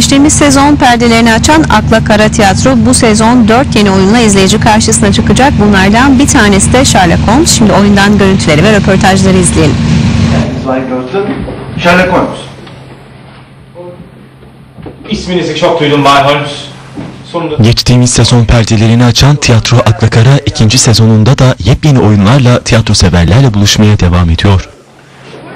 Geçtiğimiz sezon perdelerini açan Akla Kara Tiyatro bu sezon 4 yeni oyunla izleyici karşısına çıkacak. Bunlardan bir tanesi de Sherlock Holmes. Şimdi oyundan görüntüleri ve röportajları izleyelim. Norton, Sherlock Holmes. İsminizi çok duydum Bay Holmes. Geçtiğimiz sezon perdelerini açan Tiyatro Akla Kara ikinci sezonunda da yepyeni oyunlarla tiyatro severlerle buluşmaya devam ediyor.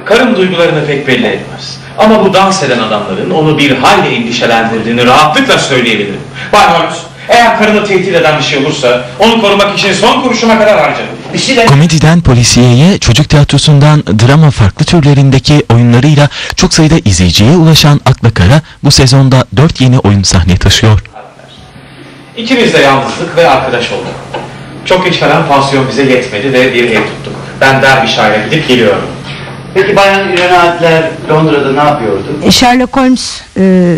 karım duygularını pek belli etmez. Ama bu dans eden adamların onu bir hayli endişelendirdiğini rahatlıkla söyleyebilirim. Bay Holmes, eğer karını tehdit eden bir şey olursa onu korumak için son kuruşuma kadar harcarım. Bir şeyler... Komediden polisiyeye, çocuk tiyatrosundan drama farklı türlerindeki oyunlarıyla çok sayıda izleyiciye ulaşan Akla Kara bu sezonda 4 yeni oyun sahne taşıyor. İkimiz de yalnızlık ve arkadaş olduk. Çok kalan pansiyon bize yetmedi ve bir ev tuttuk. Ben Derbyshire gidip geliyorum. Peki Bayan Irene Adler Londra'da ne yapıyordu? E, Sherlock Holmes e,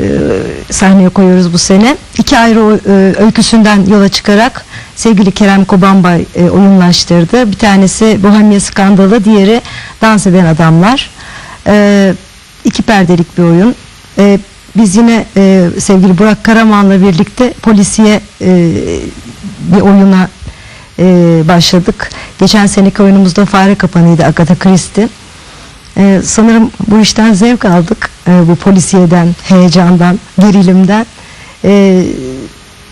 sahneye koyuyoruz bu sene. İki ayrı e, öyküsünden yola çıkarak sevgili Kerem Kobambay e, oyunlaştırdı. Bir tanesi Bohemia Skandalı, diğeri Dans Eden Adamlar. E, iki perdelik bir oyun. E, biz yine e, sevgili Burak Karaman'la birlikte polisiye e, bir oyuna e, başladık. Geçen seneki oyunumuzda Fare Kapanı'ydı Agatha Christie. Ee, sanırım bu işten zevk aldık. Ee, bu polisiyeden, heyecandan, gerilimden. Ee,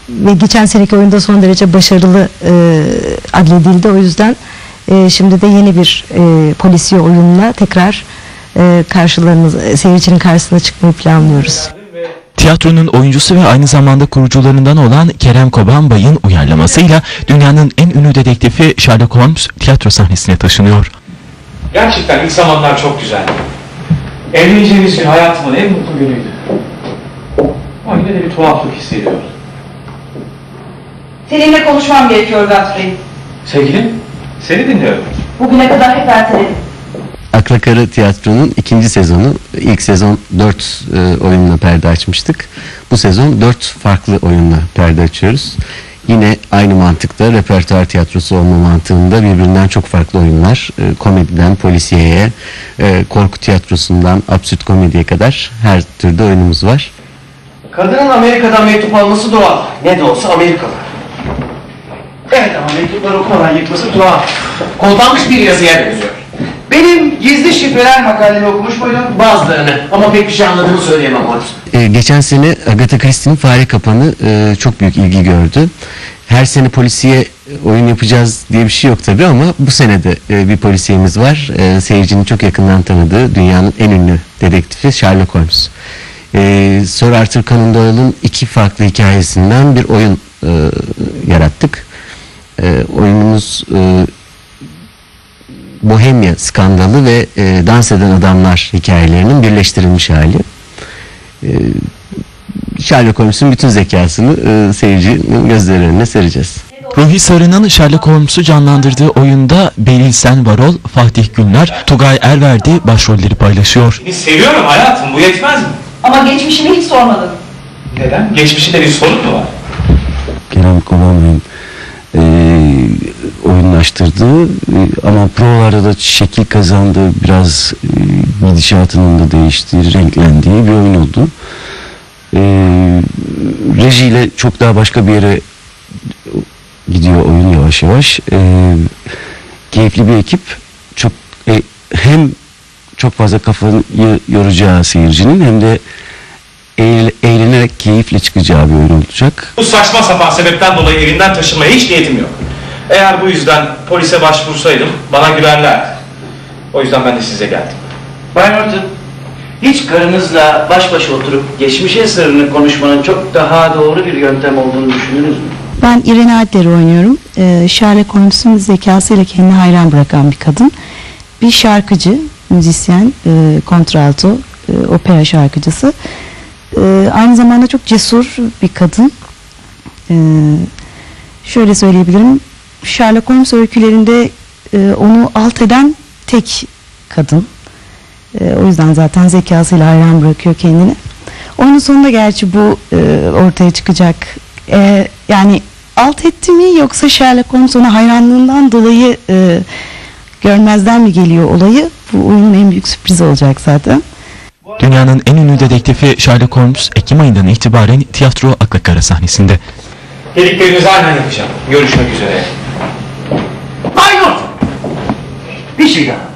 ve geçen seneki oyunda son derece başarılı e, adledildi. O yüzden e, şimdi de yeni bir e, polisiye oyunla tekrar e, karşılarınız, e, seyircinin karşısına çıkmayı planlıyoruz. Tiyatronun oyuncusu ve aynı zamanda kurucularından olan Kerem Kobanbay'ın uyarlamasıyla dünyanın en ünlü dedektifi Sherlock Holmes tiyatro sahnesine taşınıyor. Gerçekten ilk zamanlar çok güzeldi. Evleneceğimiz gün hayatımın en mutlu günüydü. Ama yine de bir tuhaflık hissediyorum. Seninle konuşmam gerekiyor Godfrey. Sevgilim, seni dinliyorum. Bugüne kadar hep erteledim. Akla Kara Tiyatro'nun ikinci sezonu. İlk sezon 4 oyunla perde açmıştık. Bu sezon 4 farklı oyunla perde açıyoruz. Yine aynı mantıkta repertuar tiyatrosu olma mantığında birbirinden çok farklı oyunlar. E, komediden polisiyeye, e, korku tiyatrosundan absürt komediye kadar her türde oyunumuz var. Kadının Amerika'dan mektup alması doğal. Ne de olsa Amerikalı. Evet ama mektupları okumadan yıkması tuhaf. Kodlanmış bir yazıya benziyor. Benim gizli şifreler makalemi okumuş muydun? Bazılarını. Ama pek bir şey anladığımı söyleyemem Holmes. E, geçen sene Agatha Christie'nin Fare Kapanı e, çok büyük ilgi gördü. Her sene polisiye oyun yapacağız diye bir şey yok tabii ama bu sene de e, bir polisiyemiz var. E, seyircinin çok yakından tanıdığı dünyanın en ünlü dedektifi Sherlock Holmes. E, Sir Arthur Conan Doyle'ın iki farklı hikayesinden bir oyun e, yarattık. E, oyunumuz e, Bohemia skandalı ve e, dans eden adamlar hikayelerinin birleştirilmiş hali. E, Sherlock Holmes'un bütün zekasını e, seyircinin gözleri önüne sereceğiz. Ruhi Sarı'nın Sherlock Holmes'u canlandırdığı oyunda Beril Sen Varol, Fatih Günler, Tugay Erverdi başrolleri paylaşıyor. Seni seviyorum hayatım, bu yetmez mi? Ama geçmişimi hiç sormadın. Neden? Geçmişinde bir sorun mu var? Kerem Kovan'ın e, oyunlaştırdığı e, ama provalarda da şekil kazandı biraz e, gidişatının da değiştiği, renklendiği bir oyun oldu. E, rejiyle çok daha başka bir yere gidiyor oyun yavaş yavaş. E, keyifli bir ekip. Çok e, hem çok fazla kafanı yoracağı seyircinin hem de eğl- eğlenerek keyifle çıkacağı bir oyun olacak. Bu saçma sapan sebepten dolayı evinden taşınmaya hiç niyetim yok. Eğer bu yüzden polise başvursaydım bana gülerlerdi. O yüzden ben de size geldim. Bay Norton, hiç karınızla baş başa oturup geçmişin sırrını konuşmanın çok daha doğru bir yöntem olduğunu düşündünüz mü? Ben Irene Adler'i oynuyorum. Ee, Sherlock Holmes'un zekasıyla kendini hayran bırakan bir kadın. Bir şarkıcı, müzisyen, e, kontralto, e, opera şarkıcısı. E, aynı zamanda çok cesur bir kadın. E, şöyle söyleyebilirim. Sherlock Holmes öykülerinde e, onu alt eden tek kadın. E, o yüzden zaten zekasıyla hayran bırakıyor kendini. Oyunun sonunda gerçi bu e, ortaya çıkacak. E, yani alt etti mi yoksa Sherlock Holmes ona hayranlığından dolayı e, görmezden mi geliyor olayı? Bu oyunun en büyük sürprizi olacak zaten. Dünyanın en ünlü dedektifi Sherlock Holmes Ekim ayından itibaren tiyatro Akla Kara sahnesinde. Dediklerinizi aynen yapacağım. Görüşmek üzere. Bay Norton! Bir şey daha.